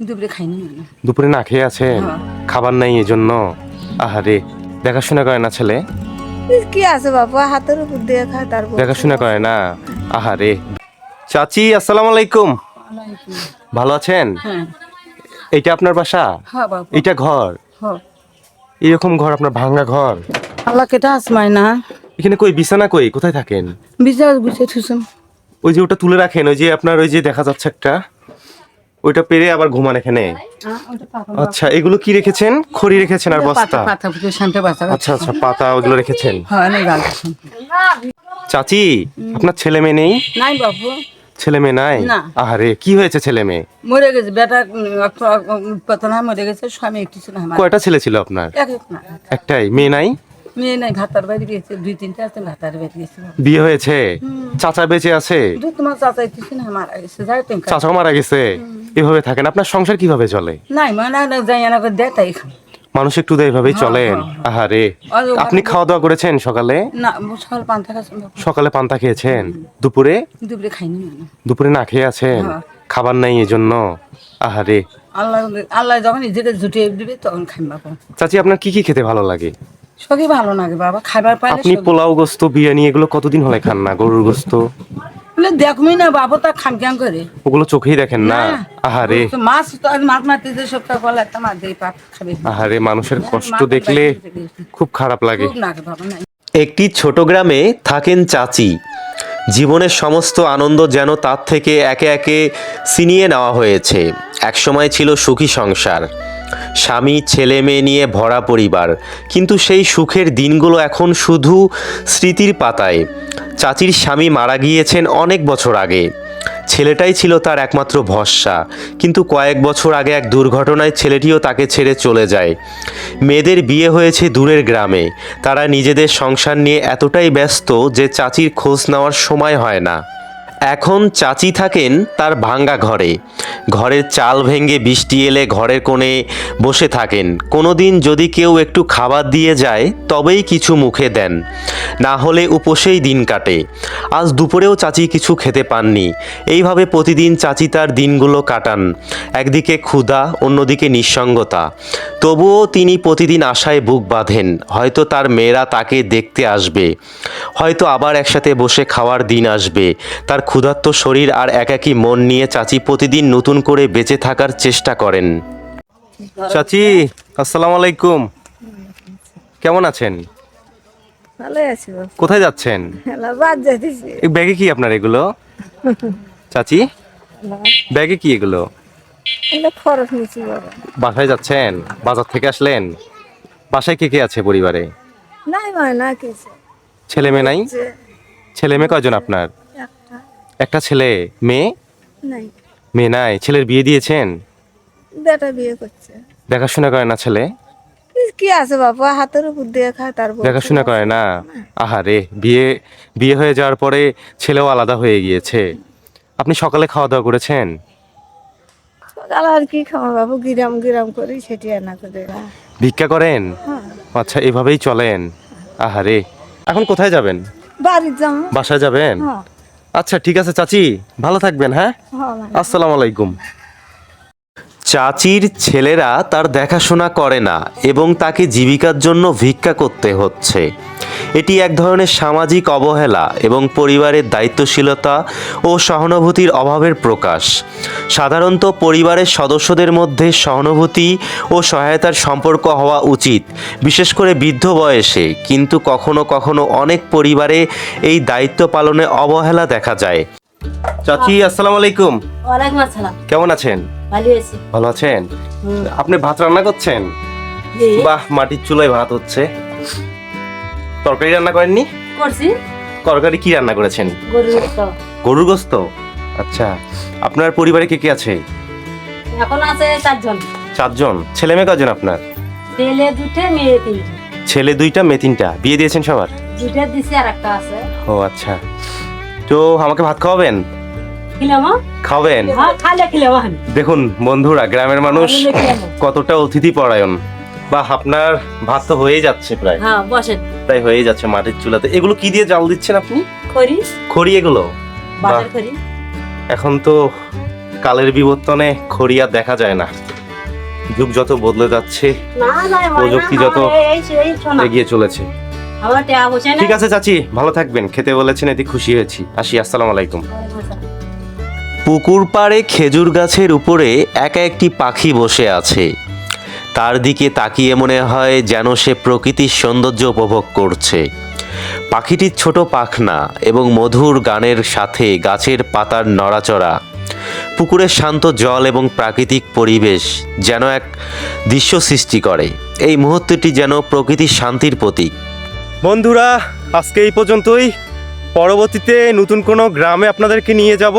দুপুরে না দুপুরে না খেয়ে আছেন হ্যাঁ। খাবার নাই এই এজন্য? আহারে দেখাশোনা করে না ছেলে? কি আছে বাবা হাতের উপর দিয়ে খায় তারপর দেখাশোনা করে না? আহারে। চাচি আসসালামু আলাইকুম। ভালো আছেন? হ্যাঁ। এইটা আপনার বাসা? এটা ঘর? হ্যাঁ। এরকম ঘর আপনার ভাঙ্গা ঘর? আল্লাহ কেটা আসমাই না। এখানে কই বিছানা কই? কোথায় থাকেন? বিচার গুছে থুসুম ওই যে ওটা তুলে রাখেন ওই যে আপনার ওই যে দেখা যাচ্ছে একটা? ওইটা পেরে আবার ঘুমান এখানে? আচ্ছা এগুলো কি রেখেছেন? খড়ি রেখেছেন আর বস্তা? আচ্ছা আচ্ছা পাতা ওগুলো রেখেছেন? হ্যাঁ চাচি আপনার ছেলে মেয়ে নেই? নাই বাবু। ছেলে মেয়ে নাই? না। আহারে কি হয়েছে ছেলে মেয়ে? মরে গেছে বেটা পতনা মরে গেছে স্বামী একটু ছিল কয়টা ছেলে ছিল আপনার? একটাই মেয়ে নাই? মেয়ে নাই ভাতার বাড়ি গেছে দুই তিনটা আছে ভাতার বাড়ি গেছে বিয়ে হয়েছে? চাচা বেঁচে আছে? তোমার চাচা না মারা গেছে চাচাও মারা গেছে? এভাবে থাকেন আপনার সংসার কীভাবে চলে? নাই মানে না যাই না দেয় তাই মানুষ একটু তো এইভাবেই চলেন। আহারে আর আপনি খাওয়া দাওয়া করেছেন সকালে? না সকাল পান্তা সকালে পান্তা খেয়েছেন? দুপুরে? দুপুরে খাইনি না। দুপুরে না খেয়ে আছেন? হ্যাঁ। খাবার নাই এজন্য? আহারে। আল্লাহ আল্লাহ যখন নিজেকে জুটিয়ে দিবে তখন খাই বাবা চাচি আপনার কি কি খেতে ভালো লাগে? সবই ভালো লাগে বাবা। খাবার পাইলে আপনি পোলাও গোস্ত বিরিয়ানি এগুলো কতদিন হলে খান না? গরুর গোস্ত? বলে দেখবি না বাবা তা খাম করে। ওগুলো চোখেই দেখেন না? আহারে। তো মাছ তো আজ মাছ মারতে যে একটা মাছ দিয়ে পাপ খাবে। আহারে মানুষের কষ্ট দেখলে খুব খারাপ লাগে। একটি ছোট গ্রামে থাকেন চাচি। জীবনের সমস্ত আনন্দ যেন তার থেকে একে একে ছিনিয়ে নেওয়া হয়েছে। একসময় ছিল সুখী সংসার। স্বামী, ছেলে মেয়ে নিয়ে ভরা পরিবার। কিন্তু সেই সুখের দিনগুলো এখন শুধু স্মৃতির পাতায়। চাচির স্বামী মারা গিয়েছেন অনেক বছর আগে। ছেলেটাই ছিল তার একমাত্র ভরসা। কিন্তু কয়েক বছর আগে এক দুর্ঘটনায় ছেলেটিও তাকে ছেড়ে চলে যায়। মেয়েদের বিয়ে হয়েছে দূরের গ্রামে। তারা নিজেদের সংসার নিয়ে এতটাই ব্যস্ত যে চাচির খোঁজ নেওয়ার সময় হয় না। এখন চাচি থাকেন তার ভাঙ্গা ঘরে। ঘরের চাল ভেঙে বৃষ্টি এলে ঘরের কোণে বসে থাকেন। কোনো দিন যদি কেউ একটু খাবার দিয়ে যায়, তবেই কিছু মুখে দেন। না হলে উপসেই দিন কাটে। আজ দুপুরেও চাচি কিছু খেতে পাননি। এইভাবে প্রতিদিন চাচি তার দিনগুলো কাটান। একদিকে ক্ষুধা, অন্যদিকে নিঃসঙ্গতা। তবুও তিনি প্রতিদিন আশায় বুক বাঁধেন। হয়তো তার মেয়েরা তাকে দেখতে আসবে। হয়তো আবার একসাথে বসে খাওয়ার দিন আসবে। তার ক্ষুধার্ত শরীর আর একাকী মন নিয়ে চাচি প্রতিদিন নতুন করে বেঁচে থাকার চেষ্টা করেন। চাচি আসসালামু আলাইকুম। কেমন আছেন? ভালো আছি কোথায় যাচ্ছেন? বাদ যাইতেছি। ব্যাগে কি আপনার এগুলো? চাচি ব্যাগে কি এগুলো? খরচ নিচ্ছি বাসায় যাচ্ছেন? বাজার থেকে আসলেন? বাসায় কে কে আছে পরিবারে? নাই না কিছু। ছেলে মেয়ে নাই? ছেলে মেয়ে কয়জন আপনার? একটা ছেলে মেয়ে? নাই। মেয়ে নাই। ছেলের বিয়ে দিয়েছেন? বেটা বিয়ে করছে। দেখাশোনা করে না ছেলে? কি- আছে বাবা হাতের উপর দিয়ে খায় তারপর দেখাশোনা করে না? আহারে বিয়ে বিয়ে হয়ে যাওয়ার পরে ছেলেও আলাদা হয়ে গিয়েছে। আপনি সকালে খাওয়া দাওয়া করেছেন? সকাল আর কি খাওয়া বাবু গিরাম গিরাম করি সেটি আনা করে। ভিক্ষা করেন? হ্যাঁ। আচ্ছা এভাবেই চলেন। আহারে এখন কোথায় যাবেন? বাড়ির যাব। বাসায় যাবেন? হ্যাঁ। আচ্ছা ঠিক আছে চাচি ভালো থাকবেন হ্যাঁ? আসসালাম আলাইকুম। চাচির ছেলেরা তার দেখাশোনা করে না এবং তাকে জীবিকার জন্য ভিক্ষা করতে হচ্ছে। এটি এক ধরনের সামাজিক অবহেলা এবং পরিবারের দায়িত্বশীলতা ও সহানুভূতির অভাবের প্রকাশ। সাধারণত পরিবারের সদস্যদের মধ্যে সহানুভূতি ও সহায়তার সম্পর্ক হওয়া উচিত বিশেষ করে বৃদ্ধ বয়সে। কিন্তু কখনো কখনো অনেক পরিবারে এই দায়িত্ব পালনে অবহেলা দেখা যায়। চাচি আসসালামু আলাইকুম। ওয়ালাইকুম আসসালাম। কেমন আছেন? ভালো আছি। ভালো আছেন? আপনি ভাত রান্না করছেন? বাহ মাটির চুলায় ভাত হচ্ছে। তরকারি রান্না করেননি? করছি। তরকারি কি রান্না করেছেন? গরুর গোস্ত। আচ্ছা আপনার পরিবারে কে কে আছে? এখন আছে চারজন। চারজন। ছেলে মেয়ে কজন আপনার? ছেলে দুটো মেয়ে তিনটে। ছেলে দুইটা মেয়ে তিনটা। বিয়ে দিয়েছেন সবার? দুটো দিছি আর একটা আছে। ও আচ্ছা। তো আমাকে ভাত খাওয়াবেন? আমি দেখুন বন্ধুরা গ্রামের মানুষ কতটা অতিথি পরায়ণ। বা আপনার ভাত তো হয়ে যাচ্ছে প্রায়। হ্যাঁ বসেন। প্রায় হয়ে যাচ্ছে মাটির চুলাতে। এগুলো কি দিয়ে জাল দিচ্ছেন আপনি? করি খড়ি এগুলো? এখন তো কালের বিবর্তনে খড়িয়া দেখা যায় না। যুগ যত বদলে যাচ্ছে প্রযুক্তি যত এগিয়ে চলেছে। ঠিক আছে চাচি ভালো থাকবেন। খেতে বলেছেন এতে খুশি হয়েছি। আসি আসসালামু আলাইকুম। পুকুর পাড়ে খেজুর গাছের উপরে একা একটি পাখি বসে আছে। তার দিকে তাকিয়ে মনে হয় যেন সে প্রকৃতির সৌন্দর্য উপভোগ করছে। পাখিটির ছোট পাখনা এবং মধুর গানের সাথে গাছের পাতার নড়াচড়া, পুকুরের শান্ত জল এবং প্রাকৃতিক পরিবেশ যেন এক দৃশ্য সৃষ্টি করে। এই মুহূর্তটি যেন প্রকৃতির শান্তির প্রতীক। বন্ধুরা, আজকে এই পর্যন্তই। পরবর্তীতে নতুন কোনো গ্রামে আপনাদেরকে নিয়ে যাব।